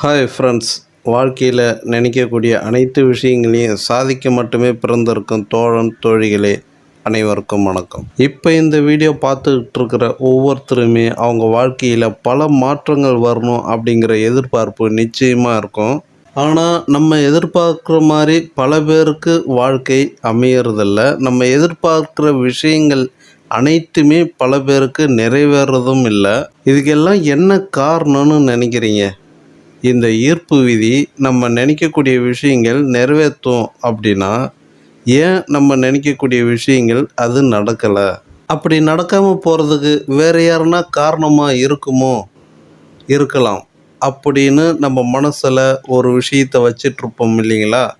Hi friends வாழ்க்கையில் நினைக்கக்கூடிய அனைத்து விஷயங்களையும் சாதிக்க மட்டுமே பிறந்திருக்கும் தோழன் தோழிகளே அனைவருக்கும் வணக்கம். இப்போ இந்த வீடியோ பார்த்துக்கிட்டு இருக்கிற ஒவ்வொருத்தருமே அவங்க வாழ்க்கையில் பல மாற்றங்கள் வரணும் அப்படிங்கிற எதிர்பார்ப்பு நிச்சயமாக இருக்கும். ஆனால் நம்ம எதிர்பார்க்குற மாதிரி பல பேருக்கு வாழ்க்கை அமையறதில்ல. நம்ம எதிர்பார்க்குற விஷயங்கள் அனைத்துமே பல பேருக்கு நிறைவேறதும் இல்லை. இதுக்கெல்லாம் என்ன காரணம்னு நினைக்கிறீங்க? இந்த ஈர்ப்பு விதி நம்ம நினைக்கக்கூடிய விஷயங்கள் நிறைவேற்றும் அப்படின்னா ஏன் நம்ம நினைக்கக்கூடிய விஷயங்கள் அது நடக்கலை? அப்படி நடக்காமல் போகிறதுக்கு வேறு யாருன்னா காரணமாக இருக்குமோ? இருக்கலாம். அப்படின்னு நம்ம மனசில் ஒரு விஷயத்தை வச்சிட்ருப்போம் இல்லைங்களா?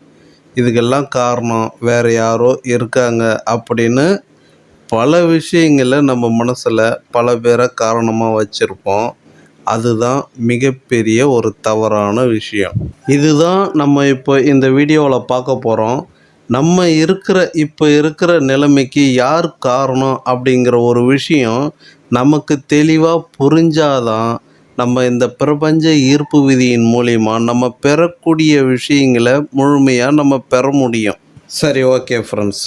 இதுக்கெல்லாம் காரணம் வேறு யாரோ இருக்காங்க அப்படின்னு பல விஷயங்களை நம்ம மனசில் பல பேரை காரணமாக வச்சுருப்போம். அதுதான் மிகப்பெரிய ஒரு தவறான விஷயம். இதுதான் நம்ம இப்போ இந்த வீடியோவில் பார்க்க போகிறோம் நம்ம இருக்கிற இப்போ இருக்கிற நிலைமைக்கு யார் காரணம் அப்படிங்கிற ஒரு விஷயம் நமக்கு தெளிவாக புரிஞ்சாதான் நம்ம இந்த பிரபஞ்ச ஈர்ப்பு விதியின் மூலிமா நம்ம பெறக்கூடிய விஷயங்களை முழுமையாக நம்ம பெற முடியும். சரி ஓகே ஃப்ரெண்ட்ஸ்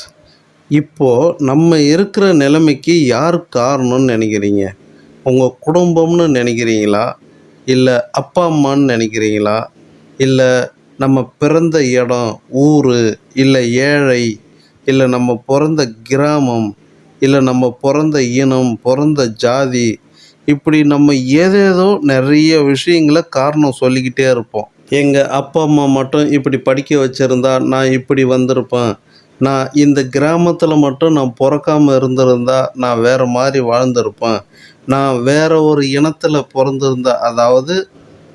இப்போது நம்ம இருக்கிற நிலைமைக்கு யார் காரணம்னு நினைக்கிறீங்க? உங்கள் குடும்பம்னு நினைக்கிறீங்களா? இல்லை அப்பா அம்மான்னு நினைக்கிறீங்களா? இல்லை நம்ம பிறந்த இடம் ஊர் இல்லை ஏழை இல்லை நம்ம பிறந்த கிராமம் இல்லை நம்ம பிறந்த இனம் பிறந்த ஜாதி இப்படி நம்ம ஏதேதோ நிறைய விஷயங்களை காரணம் சொல்லிக்கிட்டே இருப்போம். எங்கள் அப்பா அம்மா மட்டும் இப்படி படிக்க வச்சுருந்தா நான் இப்படி வந்திருப்பேன். நான் இந்த கிராமத்தில் மட்டும் நான் பிறக்காமல் இருந்திருந்தா நான் வேறு மாதிரி வாழ்ந்திருப்பேன். நான் வேற ஒரு இனத்தில் பிறந்திருந்தா அதாவது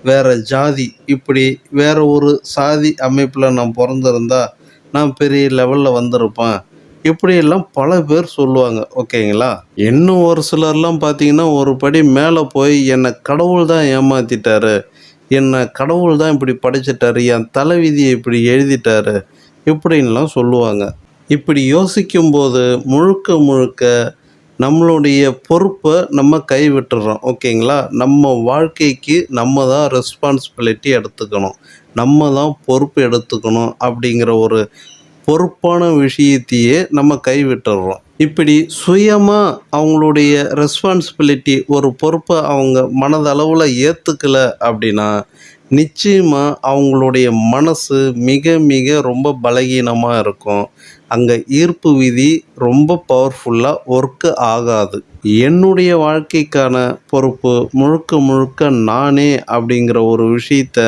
வேற ஜாதி இப்படி வேற ஒரு சாதி அமைப்பில் நான் பிறந்திருந்தா நான் பெரிய லெவலில் வந்திருப்பேன். இப்படியெல்லாம் பல பேர் சொல்லுவாங்க ஓகேங்களா? இன்னும் ஒரு சிலர்லாம் பார்த்தீங்கன்னா ஒரு படி மேலே போய் என்னை கடவுள் தான் ஏமாற்றிட்டாரு என்னை கடவுள் தான் இப்படி படைச்சிட்டாரு. என் தலைவிதியை இப்படி எழுதிட்டாரு. இப்படின்லாம் சொல்லுவாங்க. இப்படி யோசிக்கும்போது முழுக்க முழுக்க நம்மளுடைய பொறுப்பை நம்ம கைவிட்டுறோம் ஓகேங்களா? நம்ம வாழ்க்கைக்கு நம்ம தான் ரெஸ்பான்சிபிலிட்டி எடுத்துக்கணும். நம்ம தான் பொறுப்பு எடுத்துக்கணும் அப்படிங்கிற ஒரு பொறுப்பான விஷயத்தையே நம்ம கைவிட்டுறோம். இப்படி சுயமாக அவங்களுடைய ரெஸ்பான்சிபிலிட்டி ஒரு பொறுப்பை அவங்க மனதளவில் ஏற்றுக்கல அப்படின்னா நிச்சயமாக அவங்களுடைய மனசு மிக மிக ரொம்ப பலகீனமாக இருக்கும். அங்கே ஈர்ப்பு விதி ரொம்ப பவர்ஃபுல்லாக ஒர்க்கு ஆகாது. என்னுடைய வாழ்க்கைக்கான பொறுப்பு முழுக்க முழுக்க நானே அப்படிங்கிற ஒரு விஷயத்த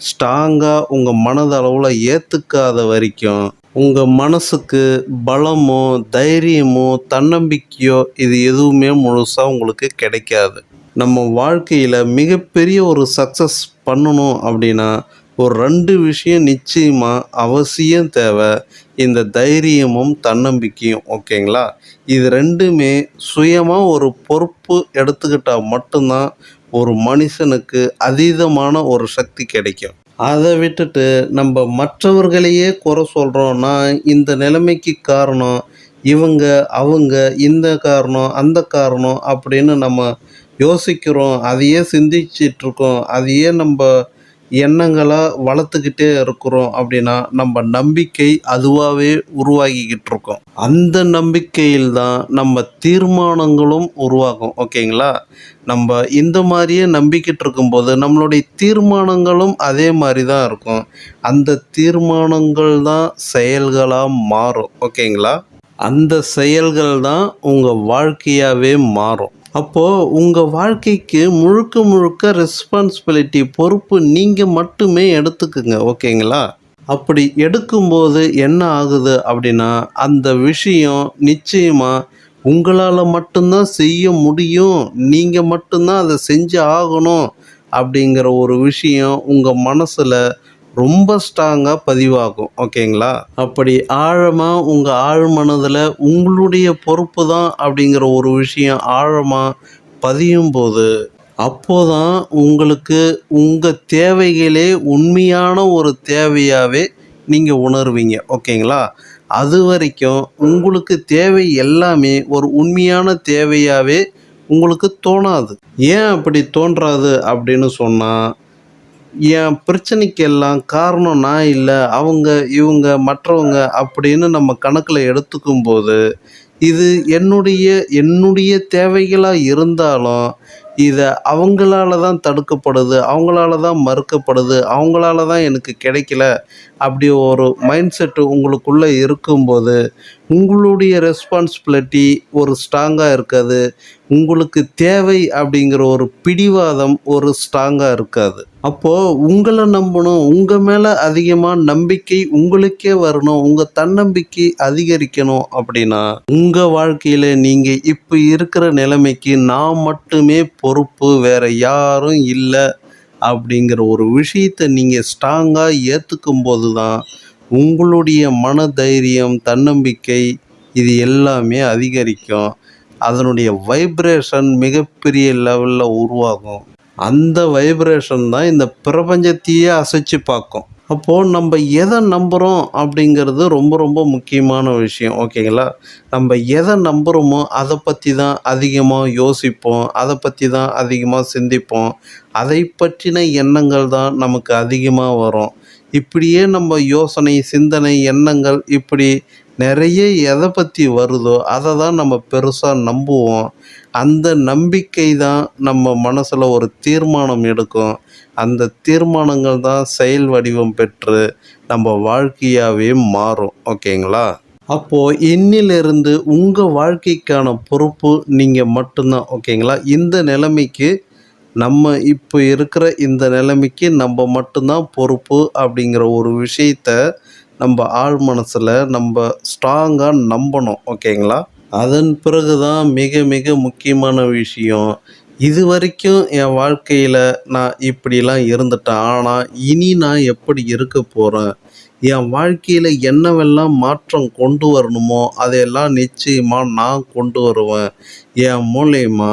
ஸ்ட்ராங்காக உங்கள் மனதளவில் ஏற்றுக்காத வரைக்கும் உங்கள் மனசுக்கு பலமோ தைரியமோ தன்னம்பிக்கையோ இது எதுவுமே முழுசாக உங்களுக்கு கிடைக்காது. நம்ம வாழ்க்கையில் மிகப்பெரிய ஒரு சக்ஸஸ் பண்ணணும் அப்படின்னா ஒரு ரெண்டு விஷயம் நிச்சயமாக அவசியம் தேவை. இந்த தைரியமும் தன்னம்பிக்கையும் ஓகேங்களா? இது ரெண்டுமே சுயமாக ஒரு பொறுப்பு எடுத்துக்கிட்டால் மட்டும்தான் ஒரு மனுஷனுக்கு அதீதமான ஒரு சக்தி கிடைக்கும். அதை விட்டுட்டு நம்ம மற்றவர்களையே குறை சொல்கிறோம் நான் இந்த நிலைமைக்கு காரணம் இவங்க அவங்க இந்த காரணம் அந்த காரணம் அப்படின்னு நம்ம யோசிக்கிறோம். அதையே சிந்திச்சிட்ருக்கோம் அதையே நம்ம எண்ணங்களாக வளர்த்துக்கிட்டே இருக்கிறோம் அப்படின்னா நம்ம நம்பிக்கை அதுவாகவே உருவாகிக்கிட்டு இருக்கோம். அந்த நம்பிக்கையில் தான் நம்ம தீர்மானங்களும் உருவாகும் ஓகேங்களா? நம்ம இந்த மாதிரியே நம்பிக்கிட்டு இருக்கும்போது நம்மளுடைய தீர்மானங்களும் அதே மாதிரி தான் இருக்கும். அந்த தீர்மானங்கள் தான் செயல்களாக மாறும் ஓகேங்களா? அந்த செயல்கள் தான் உங்கள் வாழ்க்கையாகவே மாறும். அப்போது உங்கள் வாழ்க்கைக்கு முழுக்க முழுக்க ரெஸ்பான்சிபிலிட்டி பொறுப்பு நீங்கள் மட்டுமே எடுத்துக்குங்க ஓகேங்களா? அப்படி எடுக்கும்போது என்ன ஆகுது அப்படின்னா அந்த விஷயம் நிச்சயமாக உங்களால் மட்டும்தான் செய்ய முடியும். நீங்கள் மட்டும்தான் அதை செஞ்சு ஆகணும் அப்படிங்கிற ஒரு விஷயம் உங்கள் மனசில் ரொம்ப ஸ்ட்ராங்காக பதிவாகும் ஓகேங்களா அப்படி ஆழமாக உங்கள் ஆழ் மனதில் உங்களுடைய பொறுப்பு தான் அப்படிங்கிற ஒரு விஷயம் ஆழமாக பதியும் போது அப்போதான் உங்களுக்கு உங்கள் தேவைகளே உண்மையான ஒரு தேவையாகவே நீங்கள் உணர்வீங்க ஓகேங்களா அது வரைக்கும் உங்களுக்கு தேவை எல்லாமே ஒரு உண்மையான தேவையாகவே உங்களுக்கு தோணாது. ஏன் அப்படி தோன்றாது அப்படின்னு சொன்னால் என் பிரச்சனைக்கெல்லாம் காரணம் நான் இல்லை. அவங்க இவங்க மற்றவங்க அப்படின்னு நம்ம கணக்கில் எடுத்துக்கும்போது இது என்னுடைய என்னுடைய தேவைகளாக இருந்தாலும் இதை அவங்களால தான் தடுக்கப்படுது அவங்களால தான் மறுக்கப்படுது அவங்களால தான் எனக்கு கிடைக்கல அப்படி ஒரு மைண்ட் செட்டு உங்களுக்குள்ளே இருக்கும்போது உங்களுடைய ரெஸ்பான்சிபிலிட்டி ஒரு ஸ்ட்ராங்காக இருக்காது உங்களுக்கு தேவை அப்படிங்கிற ஒரு பிடிவாதம் ஒரு ஸ்ட்ராங்காக இருக்காது. அப்போது உங்களை நம்பணும் உங்கள் மேலே அதிகமாக நம்பிக்கை உங்களுக்கே வரணும் உங்கள் தன்னம்பிக்கை அதிகரிக்கணும் அப்படின்னா உங்கள் வாழ்க்கையில் நீங்கள் இப்போ இருக்கிற நிலைமைக்கு நான் மட்டுமே பொறுப்பு வேறு யாரும் இல்லை அப்படிங்கிற ஒரு விஷயத்தை நீங்கள் ஸ்ட்ராங்காக ஏற்றுக்கும் போது தான் உங்களுடைய மன தைரியம் தன்னம்பிக்கை இது எல்லாமே அதிகரிக்கும். அதனுடைய வைப்ரேஷன் மிகப்பெரிய லெவலில் உருவாகும். அந்த வைப்ரேஷன் தான் இந்த பிரபஞ்சத்தையே அசைச்சு பார்க்கும். அப்போது நம்ம எதை நம்புகிறோம் அப்படிங்கிறது ரொம்ப ரொம்ப முக்கியமான விஷயம் ஓகேங்களா? நம்ம எதை நம்புகிறோமோ அதை பற்றி தான் அதிகமாக யோசிப்போம் அதை பற்றி தான் அதிகமாக சிந்திப்போம். அதை பற்றின எண்ணங்கள் தான் நமக்கு அதிகமாக வரும். இப்படியே நம்ம யோசனை சிந்தனை எண்ணங்கள் இப்படி நிறைய எதை பற்றி வருதோ அதை தான் நம்ம பெருசாக நம்புவோம். அந்த நம்பிக்கை தான் நம்ம மனசில் ஒரு தீர்மானம் எடுக்கும். அந்த தீர்மானங்கள் தான் செயல் வடிவம் பெற்று நம்ம வாழ்க்கையாகவே மாறும். ஓகேங்களா? அப்போது இன்னிலிருந்து உங்கள் வாழ்க்கைக்கான பொறுப்பு நீங்கள் மட்டும்தான். ஓகேங்களா? இந்த நிலைமைக்கு நம்ம இப்போ இருக்கிற இந்த நிலைமைக்கு நம்ம மட்டும்தான் பொறுப்பு அப்படிங்கிற ஒரு விஷயத்த நம்ம ஆழ் மனசில் நம்ம ஸ்ட்ராங்காக நம்பணும் ஓகேங்களா? அதன் பிறகு தான் மிக மிக முக்கியமான விஷயம். இது வரைக்கும் என் வாழ்க்கையில் நான் இப்படிலாம் இருந்துட்டேன். ஆனால் இனி நான் எப்படி இருக்க போகிறேன் என் வாழ்க்கையில் என்னவெல்லாம் மாற்றம் கொண்டு வரணுமோ அதையெல்லாம் நிச்சயமாக நான் கொண்டு வருவேன். என் மூலயமா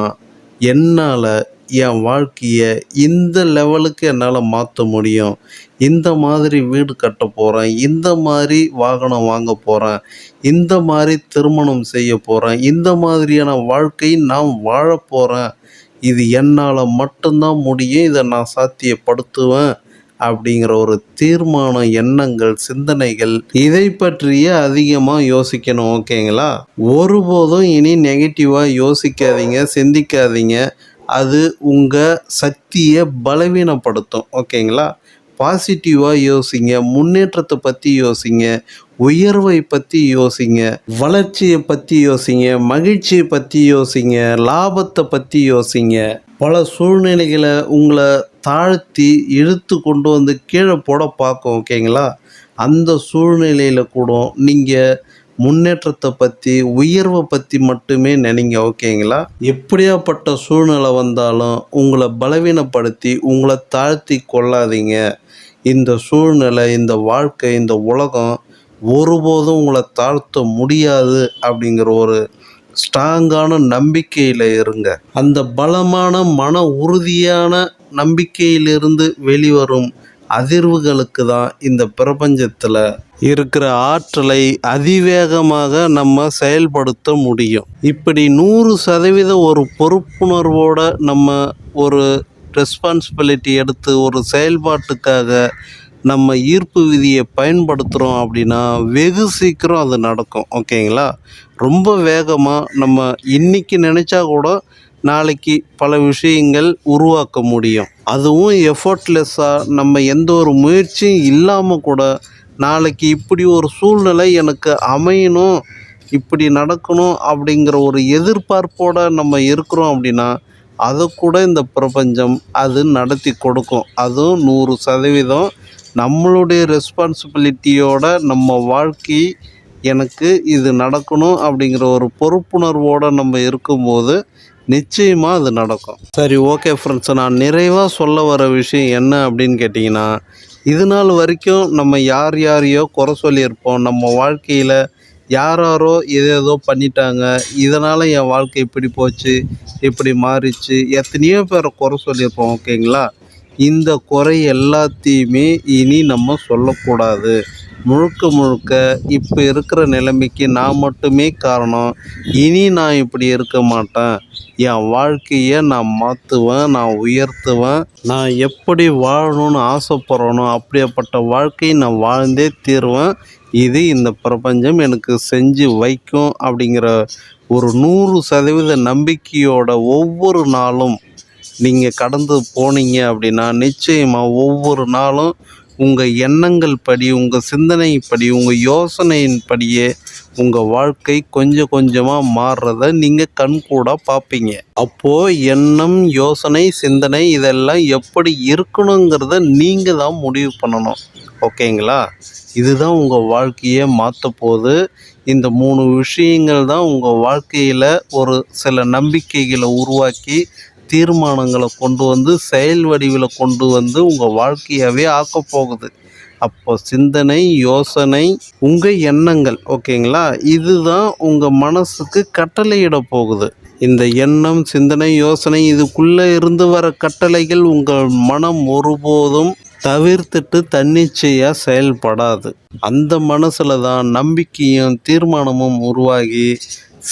என்னால் என் வாழ்க்கையை இந்த லெவலுக்கு என்னால் மாற்ற முடியும். இந்த மாதிரி வீடு கட்ட போகிறேன் இந்த மாதிரி வாகனம் வாங்க போகிறேன் இந்த மாதிரி திருமணம் செய்ய போகிறேன் இந்த மாதிரியான வாழ்க்கை நான் வாழ போகிறேன் இது என்னால் மட்டும்தான் முடியும் இதை நான் சாத்தியப்படுத்துவேன் அப்படிங்கிற ஒரு தீர்மான எண்ணங்கள் சிந்தனைகள் இதை பற்றியே அதிகமாக யோசிக்கணும் ஓகேங்களா? ஒருபோதும் இனி நெகட்டிவாக யோசிக்காதீங்க சிந்திக்காதீங்க. அது உங்கள் சக்தியை பலவீனப்படுத்தும் ஓகேங்களா? பாசிட்டிவாக யோசிங்க முன்னேற்றத்தை பற்றி யோசிங்க உயர்வை பற்றி யோசிங்க வளர்ச்சியை பற்றி யோசிங்க மகிழ்ச்சியை பற்றி யோசிங்க லாபத்தை பற்றி யோசிங்க. பல சூழ்நிலைகளை உங்களை தாழ்த்தி இழுத்து கொண்டு வந்து கீழே போட பார்க்கும் ஓகேங்களா? அந்த சூழ்நிலையில் கூட நீங்கள் முன்னேற்றத்தை பற்றி உயர்வை பற்றி மட்டுமே நினைங்க ஓகேங்களா? எப்படியாப்பட்ட சூழ்நிலை வந்தாலும் உங்களை பலவீனப்படுத்தி உங்களை தாழ்த்தி கொள்ளாதீங்க. இந்த சூழ்நிலை இந்த வாழ்க்கை இந்த உலகம் ஒருபோதும் உங்களை தாழ்த்த முடியாது அப்படிங்கிற ஒரு ஸ்ட்ராங்கான நம்பிக்கையில் இருங்க. அந்த பலமான மன உறுதியான நம்பிக்கையிலிருந்து வெளிவரும் அதிர்வுகளுக்கு தான் இந்த பிரபஞ்சத்தில் இருக்கிற ஆற்றலை அதிவேகமாக நம்ம செயல்படுத்த முடியும். இப்படி நூறு சதவீத ஒரு பொறுப்புணர்வோட நம்ம ஒரு ரெஸ்பான்சிபிலிட்டி எடுத்து ஒரு செயல்பாட்டுக்காக நம்ம ஈர்ப்பு விதியை பயன்படுத்துகிறோம் அப்படின்னா வெகு சீக்கிரம் அது நடக்கும். ஓகேங்களா? ரொம்ப வேகமாக நம்ம இன்னைக்கு நினச்சா கூட நாளைக்கு பல விஷயங்கள் உருவாக்க முடியும். அதுவும் எஃபர்ட்லெஸ்ஸாக நம்ம எந்த ஒரு முயற்சியும் இல்லாமல் கூட நாளைக்கு இப்படி ஒரு சூழ்நிலை எனக்கு அமையணும் இப்படி நடக்கணும் அப்படிங்கிற ஒரு எதிர்பார்ப்போடு நம்ம இருக்கிறோம் அப்படின்னா அதை கூட இந்த பிரபஞ்சம் அது நடத்தி கொடுக்கும். அதுவும் நூறு சதவீதம் நம்மளுடைய ரெஸ்பான்சிபிலிட்டியோட நம்ம வாழ்க்கை எனக்கு இது நடக்கணும் அப்படிங்கிற ஒரு பொறுப்புணர்வோடு நம்ம இருக்கும்போது நிச்சயமாக அது நடக்கும். சரி ஓகே ஃப்ரெண்ட்ஸ் நான் நிறைவாக சொல்ல வர விஷயம் என்ன அப்படின்னு கேட்டிங்கன்னா இது நாள் வரைக்கும் நம்ம யார் யாரையோ குறை சொல்லியிருப்போம். நம்ம வாழ்க்கையில் யாராரோ ஏதேதோ பண்ணிட்டாங்க. இதனால் என் வாழ்க்கை இப்படி போச்சு இப்படி மாறிச்சு. எத்தனையோ பேரை குறை சொல்லியிருப்போம் ஓகேங்களா இந்த குறை எல்லாத்தையுமே இனி நம்ம சொல்லக்கூடாது. முழுக்க முழுக்க இப்போ இருக்கிற நிலைமைக்கு நான் மட்டுமே காரணம். இனி நான் இப்படி இருக்க மாட்டேன். என் வாழ்க்கையை நான் மாற்றுவேன் நான் உயர்த்துவேன். நான் எப்படி வாழணும்னு ஆசைப்படுறேனோ அப்படியேப்பட்ட வாழ்க்கையை நான் வாழ்ந்தே தீருவேன். இது இந்த பிரபஞ்சம் எனக்கு செஞ்சு வைக்கும் அப்படிங்கிற ஒரு நூறு சதவீத நம்பிக்கையோட ஒவ்வொரு நாளும் நீங்கள் கடந்து போனீங்க அப்படின்னா நிச்சயமாக ஒவ்வொரு நாளும் உங்கள் எண்ணங்கள் படி உங்கள் சிந்தனைப்படி உங்கள் யோசனையின் படியே உங்கள் வாழ்க்கை கொஞ்சம் கொஞ்சமாக மாறுறத நீங்கள் கண்கூடாக பார்ப்பீங்க அப்போது எண்ணம் யோசனை சிந்தனை இதெல்லாம் எப்படி இருக்கணுங்கிறத நீங்கள் தான் முடிவு பண்ணணும். ஓகேங்களா? இதுதான் உங்கள் வாழ்க்கையை மாற்ற போது இந்த மூணு விஷயங்கள் தான் உங்கள் வாழ்க்கையில் ஒரு சில நம்பிக்கைகளை உருவாக்கி தீர்மானங்களை கொண்டு வந்து செயல் வடிவில் கொண்டு வந்து உங்கள் வாழ்க்கையாகவே ஆக்கப் போகுது. அப்போ சிந்தனை யோசனை உங்கள் எண்ணங்கள் ஓகேங்களா? இதுதான் உங்கள் மனசுக்கு கட்டளையிட போகுது. இந்த எண்ணம் சிந்தனை யோசனை இதுக்குள்ளே இருந்து வர கட்டளைகள் உங்கள் மனம் ஒருபோதும் தவிர்த்துட்டு தன்னிச்சையாக செயல்படாது. அந்த மனசில் தான் நம்பிக்கையும் தீர்மானமும் உருவாகி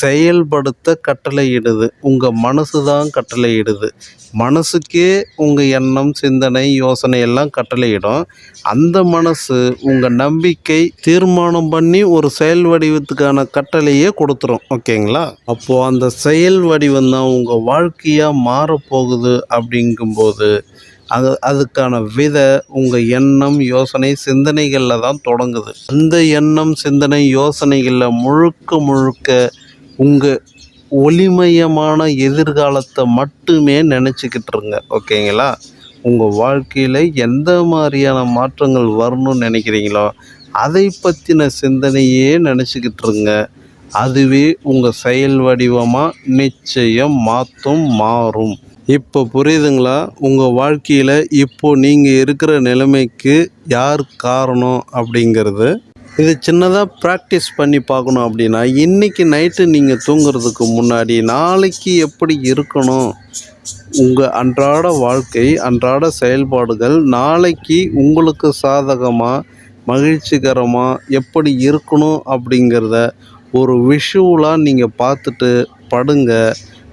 செயல்படுத்த கட்டளையிடுது. உங்கள் மனசு தான் கட்டளையிடுது. மனசுக்கே உங்கள் எண்ணம் சிந்தனை யோசனை எல்லாம் கட்டளையிடும். அந்த மனசு உங்கள் நம்பிக்கை தீர்மானம் பண்ணி ஒரு செயல் வடிவத்துக்கான கட்டளையே கொடுத்துரும். ஓகேங்களா? அப்போது அந்த செயல் வடிவம் தான் உங்கள் வாழ்க்கையாக மாறப்போகுது அப்படிங்கும்போது அது அதுக்கான விதை உங்கள் எண்ணம் யோசனை சிந்தனைகளில் தான் தொடங்குது. அந்த எண்ணம் சிந்தனை யோசனைகளில் முழுக்க முழுக்க உங்கள் ஒளிமயமான எதிர்காலத்தை மட்டுமே நினச்சிக்கிட்டு இருங்க ஓகேங்களா? உங்கள் வாழ்க்கையில் எந்த மாதிரியான மாற்றங்கள் வரணும்னு நினைக்கிறீங்களோ அதை பற்றின சிந்தனையே நினச்சிக்கிட்டு இருங்க அதுவே உங்கள் செயல் வடிவமாக நிச்சயம் மாற்றும் மாறும். இப்போ புரியுதுங்களா? உங்கள் வாழ்க்கையில் இப்போ நீங்கள் இருக்கிற நிலைமைக்கு யார் காரணம் அப்படிங்கிறது. இது சின்னதாக ப்ராக்டிஸ் பண்ணி பார்க்கணும் அப்படின்னா இன்றைக்கி நைட்டு நீங்கள் தூங்குறதுக்கு முன்னாடி நாளைக்கு எப்படி இருக்கணும்? உங்கள் அன்றாட வாழ்க்கை அன்றாட செயல்பாடுகள் நாளைக்கு உங்களுக்கு சாதகமாக மகிழ்ச்சிகரமாக எப்படி இருக்கணும் அப்படிங்கிறத ஒரு விஷுவலாக நீங்கள் பார்த்துட்டு படுங்க.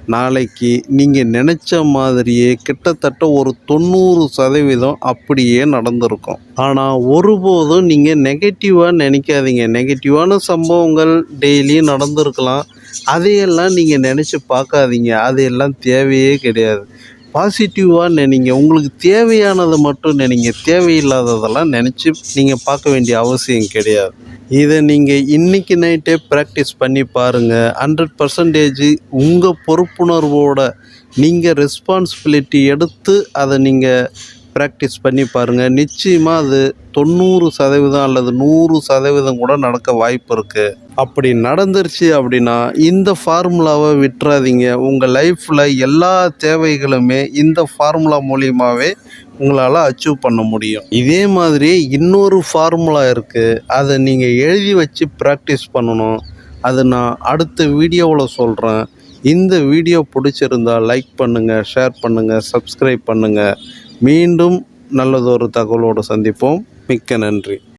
நாளைக்கு நீங்கள் நினச்ச மாதிரியே கிட்டத்தட்ட ஒரு தொண்ணூறு சதவீதம் அப்படியே நடந்திருக்கும். ஆனால் ஒருபோதும் நீங்கள் நெகட்டிவாக நினைக்காதீங்க. நெகட்டிவான சம்பவங்கள் டெய்லியும் நடந்திருக்கலாம். அதையெல்லாம் நீங்கள் நினச்சி பார்க்காதீங்க. அதையெல்லாம் தேவையே கிடையாது. பாசிட்டிவாக நினைங்க. உங்களுக்கு தேவையானதை மட்டும் நினைங்க. தேவையில்லாததெல்லாம் நினச்சி நீங்கள் பார்க்க வேண்டிய அவசியம் கிடையாது. இதை நீங்கள் இன்றைக்கி நைட்டே ப்ராக்டிஸ் பண்ணி பாருங்கள் ஹண்ட்ரட் பர்சன்டேஜ் உங்கள் பொறுப்புணர்வோட நீங்கள் ரெஸ்பான்சிபிலிட்டி எடுத்து அதை நீங்கள் ப்ராக்டிஸ் பண்ணி பாருங்கள் நிச்சயமாக அது தொண்ணூறு சதவீதம் அல்லது நூறு சதவீதம் கூட நடக்க வாய்ப்பு இருக்குது அப்படி நடந்துருச்சு அப்படின்னா இந்த ஃபார்முலாவை விட்டுறாதீங்க. உங்கள் லைஃப்பில் எல்லா தேவைகளுமே இந்த ஃபார்முலா மூலியமாகவே உங்களால் அச்சீவ் பண்ண முடியும். இதே மாதிரி இன்னொரு ஃபார்முலா இருக்குது அதை நீங்கள் எழுதி வச்சு ப்ராக்டிஸ் பண்ணணும். அது நான் அடுத்த வீடியோவில் சொல்கிறேன் இந்த வீடியோ பிடிச்சிருந்தா லைக் பண்ணுங்கள் ஷேர் பண்ணுங்கள் சப்ஸ்கிரைப் பண்ணுங்கள் மீண்டும் நல்லதொரு தகவலோடு சந்திப்போம். மிக்க நன்றி.